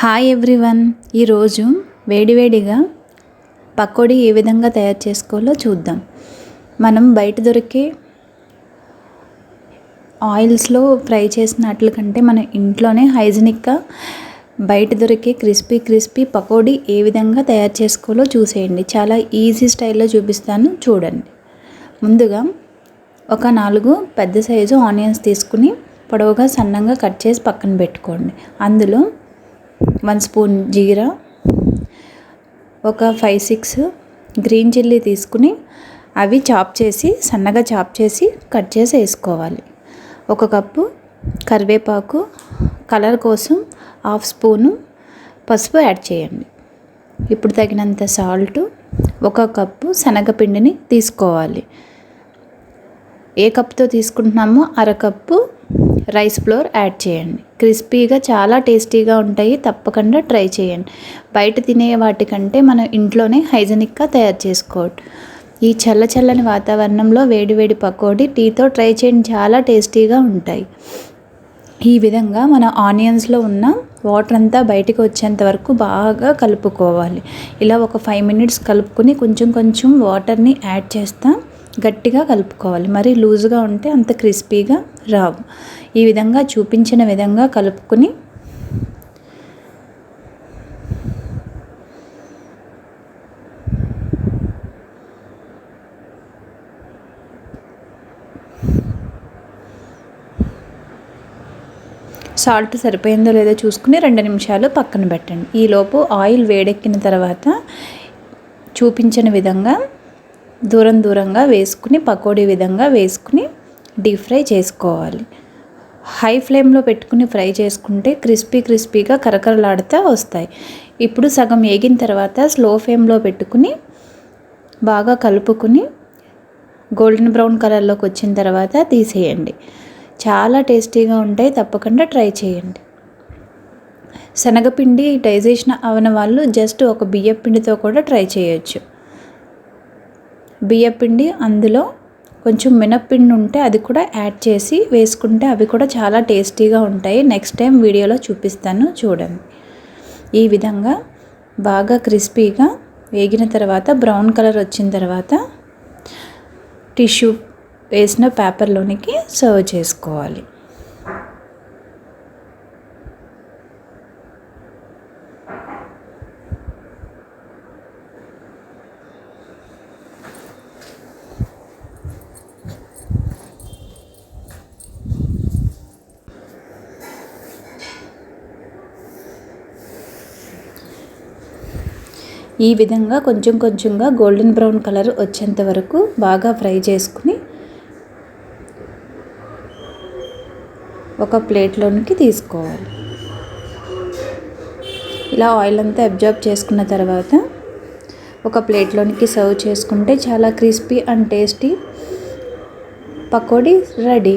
Hi everyone ఈరోజు వేడివేడిగా పకోడీ ఏ విధంగా తయారు చేసుకోవాలో చూద్దాం. మనం బయట దొరికే ఆయిల్స్లో ఫ్రై చేసినట్లు కంటే మన ఇంట్లోనే హైజీనిక్గా బయట దొరికే క్రిస్పీ క్రిస్పీ పకోడీ ఏ విధంగా తయారు చేసుకోవాలో చూసేయండి. చాలా ఈజీ స్టైల్లో చూపిస్తాను. చూడండి. ముందుగా ఒక నాలుగు పెద్ద సైజు ఆనియన్స్ తీసుకుని పొడవుగా సన్నంగా కట్ చేసి పక్కన పెట్టుకోండి. అందులో వన్ స్పూన్ జీరా ఒక ఫైవ్ సిక్స్ గ్రీన్ చిల్లీ తీసుకుని అవి చాప్ చేసి సన్నగా చాప్ చేసి కట్ చేసి వేసుకోవాలి. ఒక కప్పు కరివేపాకు కలర్ కోసం హాఫ్ స్పూను పసుపు యాడ్ చేయండి. ఇప్పుడు తగినంత సాల్ట్ ఒక కప్పు శనగపిండిని తీసుకోవాలి. ఏ కప్తో తీసుకుంటున్నామో అరకప్పు రైస్ ఫ్లోర్ యాడ్ చేయండి. క్రిస్పీగా చాలా టేస్టీగా ఉంటాయి. తప్పకుండా ట్రై చేయండి. బయట తినే వాటికంటే మనం ఇంట్లోనే హైజెనిక్గా తయారు చేసుకోవచ్చు ఈ చల్ల చల్లని వాతావరణంలో వేడివేడి పకోడీ టీతో ట్రై చేయండి. చాలా టేస్టీగా ఉంటాయి. ఈ విధంగా మన ఆనియన్స్లో ఉన్న వాటర్ అంతా బయటకు వచ్చేంత వరకు బాగా కలుపుకోవాలి. ఇలా ఒక ఫైవ్ మినిట్స్ కలుపుకొని కొంచెం కొంచెం వాటర్ని యాడ్ చేస్తా గట్టిగా కలుపుకోవాలి. మరి లూజ్గా ఉంటే అంత క్రిస్పీగా రావు. ఈ విధంగా చూపించిన విధంగా కలుపుకొని సాల్ట్ సరిపోయిందో లేదో చూసుకుని రెండు నిమిషాలు పక్కన పెట్టండి. ఈలోపు ఆయిల్ వేడెక్కిన తర్వాత చూపించిన విధంగా దూరం దూరంగా వేసుకుని పకోడీ విధంగా వేసుకుని డీప్ ఫ్రై చేసుకోవాలి. హై ఫ్లేమ్లో పెట్టుకుని ఫ్రై చేసుకుంటే క్రిస్పీ క్రిస్పీగా కరకరలాడుతూ వస్తాయి. ఇప్పుడు సగం వేగిన తర్వాత స్లో ఫ్లేమ్లో పెట్టుకుని బాగా కలుపుకుని గోల్డెన్ బ్రౌన్ కలర్లోకి వచ్చిన తర్వాత తీసేయండి. చాలా టేస్టీగా ఉంటాయి తప్పకుండా ట్రై చేయండి. శనగపిండి డైజెషన్ అవన వాళ్ళు జస్ట్ ఒక బియ్యపిండితో కూడా ట్రై చేయొచ్చు. బియ్యపిండి అందులో కొంచెం మినప్పిండి ఉంటే అది కూడా యాడ్ చేసి వేసుకుంటే అవి కూడా చాలా టేస్టీగా ఉంటాయి. నెక్స్ట్ టైం వీడియోలో చూపిస్తాను చూడండి. ఈ విధంగా బాగా క్రిస్పీగా వేగిన తర్వాత బ్రౌన్ కలర్ వచ్చిన తర్వాత టిష్యూ వేసిన పేపర్లోనికి సర్వ్ చేసుకోవాలి. ఈ విధంగా కొంచెం కొంచెంగా గోల్డెన్ బ్రౌన్ కలర్ వచ్చేంత వరకు బాగా ఫ్రై చేసుకుని ఒక ప్లేట్లోనికి తీసుకోవాలి. ఇలా ఆయిల్ అంతా అబ్జర్వ్ చేసుకున్న తర్వాత ఒక ప్లేట్లోనికి సర్వ్ చేసుకుంటే చాలా crispy and tasty pakodi ready.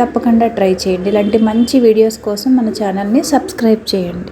తప్పకుండా ట్రై చేయండి. ఇలాంటి మంచి వీడియోస్ కోసం మన ఛానల్ని సబ్స్క్రైబ్ చేయండి.